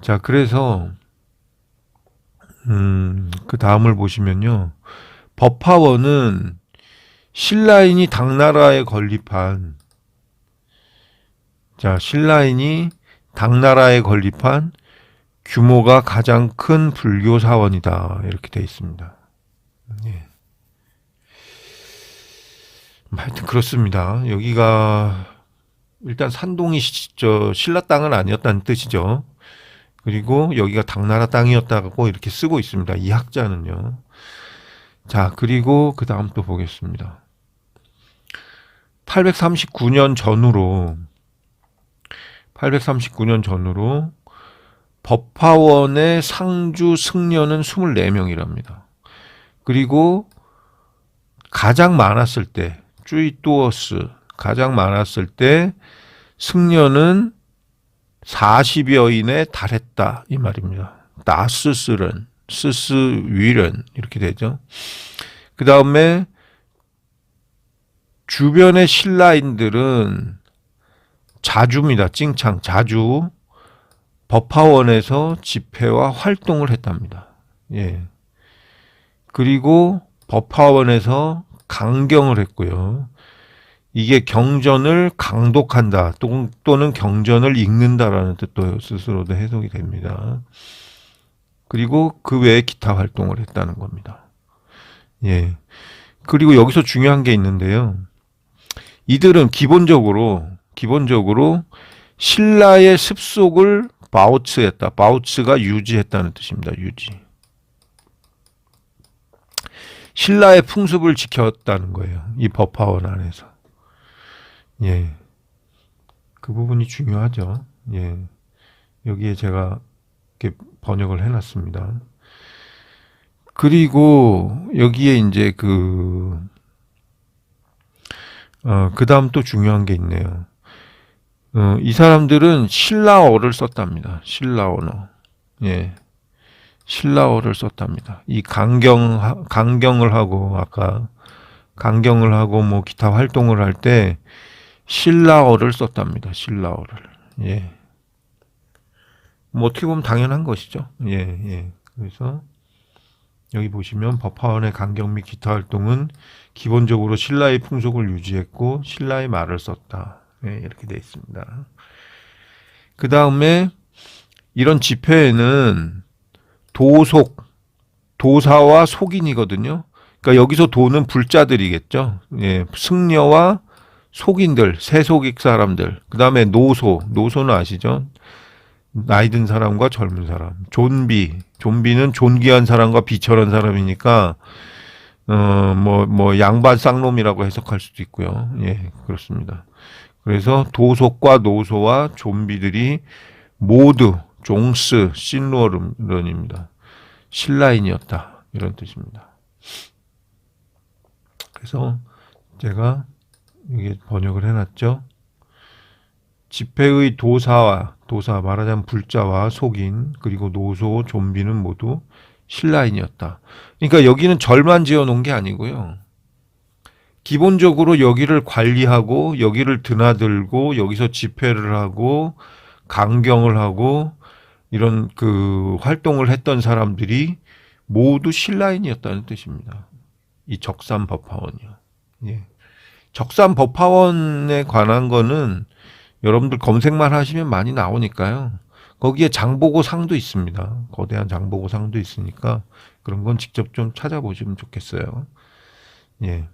자, 그래서 음, 그 다음을 보시면요. 법화원은 신라인이 당나라에 건립한 자, 신라인이 당나라에 건립한 규모가 가장 큰 불교 사원이다. 이렇게 돼 있습니다. 예. 하여튼 그렇습니다. 여기가 일단 산동이 시- 저 신라 땅은 아니었다는 뜻이죠. 그리고 여기가 당나라 땅이었다고 이렇게 쓰고 있습니다. 이 학자는요. 자, 그리고 그 다음 또 보겠습니다. 839년 전후로 839년 전후로 법화원의 상주 승려는 24명이랍니다. 그리고 가장 많았을 때 쭈이뚜어스 가장 많았을 때 승려는 40여인에 달했다 이 말입니다. 나스스른 스스 위른 이렇게 되죠. 그 다음에 주변의 신라인들은 자주입니다. 찡창 자주 법화원에서 집회와 활동을 했답니다. 예. 그리고 법화원에서 강경을 했고요. 이게 경전을 강독한다 또- 또는 경전을 읽는다라는 뜻도 스스로도 해석이 됩니다. 그리고 그 외에 기타 활동을 했다는 겁니다. 예. 그리고 여기서 중요한 게 있는데요. 이들은 기본적으로 기본적으로 신라의 습속을 바우츠했다. 바우츠가 유지했다는 뜻입니다. 유지. 신라의 풍습을 지켰다는 거예요. 이 법화원 안에서. 예. 그 부분이 중요하죠. 예. 여기에 제가 이렇게 번역을 해놨습니다. 그리고 여기에 이제 그, 어, 그 다음 또 중요한 게 있네요. 어, 이 사람들은 신라어를 썼답니다. 신라어너. 예. 신라어를 썼답니다. 이 강경, 강경을 하고, 아까 강경을 하고 뭐 기타 활동을 할 때 신라어를 썼답니다. 신라어를. 예. 뭐 어떻게 보면 당연한 것이죠. 예, 예. 그래서 여기 보시면 법화원의 강경 및 기타 활동은 기본적으로 신라의 풍속을 유지했고 신라의 말을 썼다. 예, 이렇게 돼 있습니다. 그 다음에 이런 집회에는 도속, 도사와 속인이거든요. 그러니까 여기서 도는 불자들이겠죠. 예, 승려와 속인들, 세속익 사람들. 그 다음에 노소, 노소는 아시죠? 나이 든 사람과 젊은 사람. 존비, 존비는 존귀한 사람과 비천한 사람이니까, 어, 뭐, 뭐, 양반 쌍놈이라고 해석할 수도 있고요. 예, 그렇습니다. 그래서 도속과 노소와 좀비들이 모두 종스, 신루어른입니다. 신라인이었다. 이런 뜻입니다. 그래서 제가 여기 번역을 해놨죠. 집회의 도사와 도사 말하자면 불자와 속인 그리고 노소 좀비는 모두 신라인이었다. 그러니까 여기는 절만 지어 놓은 게 아니고요. 기본적으로 여기를 관리하고 여기를 드나들고 여기서 집회를 하고 강경을 하고 이런 그 활동을 했던 사람들이 모두 신라인이었다는 뜻입니다. 이 적산 법화원이요. 예. 적산 법화원에 관한 거는 여러분들 검색만 하시면 많이 나오니까요. 거기에 장보고 상도 있습니다. 거대한 장보고 상도 있으니까 그런 건 직접 좀 찾아보시면 좋겠어요. 예.